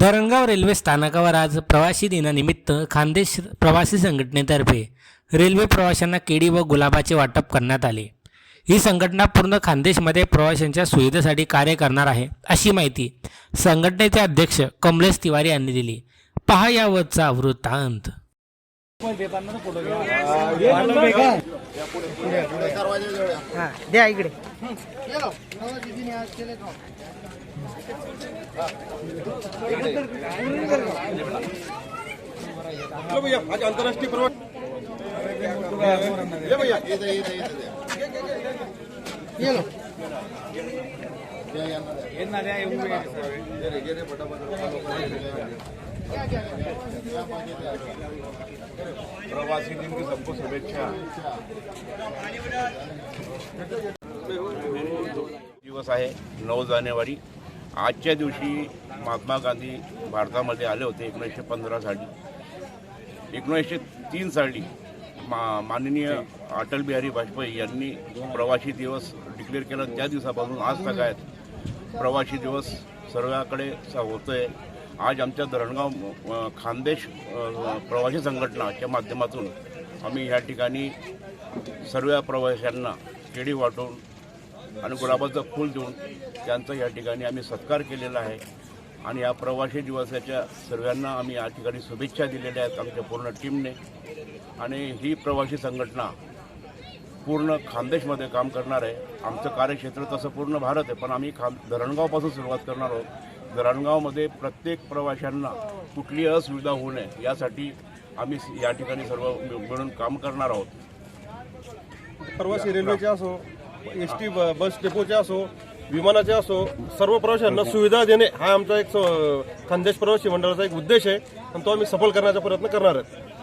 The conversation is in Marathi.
धरणगाव रेल्वे स्थानकावर आज प्रवासी दिनानिमित्त खानदेश प्रवासी संघटनेतर्फे रेल्वे प्रवाशांना केळी व गुलाबाचे वाटप करण्यात आले. ही संघटना पूर्ण खानदेशमध्ये प्रवाशांच्या सुविधेसाठी कार्य करणार आहे अशी माहिती संघटनेचे अध्यक्ष कमलेश तिवारी यांनी दिली. पहा यावरचा वृत्तांत. हा द्या इकडे चलो भैया आज अंतर्राष्ट्रीय प्रवास ये भैया प्रवासी दिन की सबको शुभेच्छा दिवस आहे नऊ जानेवारी. आजच्या दिवशी महात्मा गांधी भारतामध्ये आले होते एकोणीसशे पंधरा साली. एकोणीसशे तीन साली मा माननीय अटल बिहारी वाजपेयी यांनी प्रवासी दिवस डिक्लेअर केला त्या दिवसापासून आज सगळ्यात प्रवासी दिवस सर्वाकडे होतो आहे आज आमच्या धरणगाव खानदेश प्रवासी संघटनाच्या माध्यमातून आम्ही ह्या ठिकाणी सर्व प्रवाशांना केळी वाटून आणि गुलाबाचं फूल देऊन त्यांचा या ठिकाणी आम्ही सत्कार केलेला आहे. आणि या प्रवासी दिवसाच्या सर्वांना आम्ही या ठिकाणी शुभेच्छा दिलेल्या आहेत आमच्या पूर्ण टीमने. आणि ही प्रवासी संघटना पूर्ण खानदेशमध्ये काम करणार आहे. आमचं कार्यक्षेत्र तसं पूर्ण भारत आहे पण आम्ही खान धरणगावपासून सुरुवात करणार आहोत. धरणगावमध्ये प्रत्येक प्रवाशांना कुठलीही असुविधा होऊ नये यासाठी आम्ही या ठिकाणी सर्व मिळ- मिळून काम करणार आहोत. प्रवासी रेल्वेचे असो एस टी बस डेपोचे असो विमानाचे असो सर्व प्रवाशांना सुविधा देणे हा आमचा एक स- खानदेश प्रवासी मंडळाचा एक उद्देश आहे आणि तो आम्ही सफल करण्याचा प्रयत्न करणार आहेत.